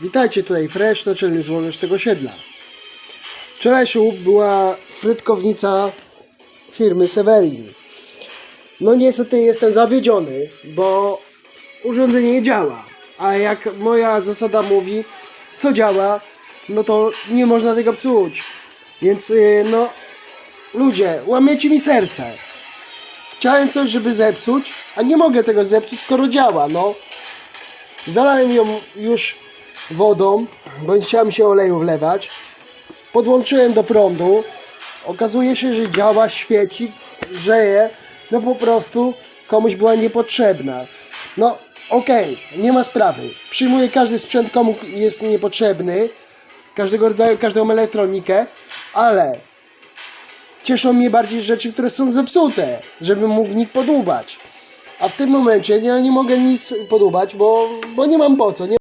Witajcie tutaj Fresh, naczelny złożesz tego osiedla. Wczorajszą była frytkownica firmy Severin. No niestety jestem zawiedziony, bo urządzenie nie działa. A jak moja zasada mówi, co działa, no to nie można tego psuć. Więc yy, no, ludzie, łamiecie mi serce. Chciałem coś, żeby zepsuć, a nie mogę tego zepsuć, skoro działa, no. Zalałem ją już wodą, bo nie chciałem się oleju wlewać. Podłączyłem do prądu. Okazuje się, że działa, świeci, grzeje. No po prostu komuś była niepotrzebna. No okej, nie ma sprawy. Przyjmuję każdy sprzęt, komu jest niepotrzebny. Każdego rodzaju, każdą elektronikę, ale cieszą mnie bardziej rzeczy, które są zepsute, żebym mógł w nich podłubać. A w tym momencie ja nie mogę nic podłubać, bo, bo nie mam po co. Nie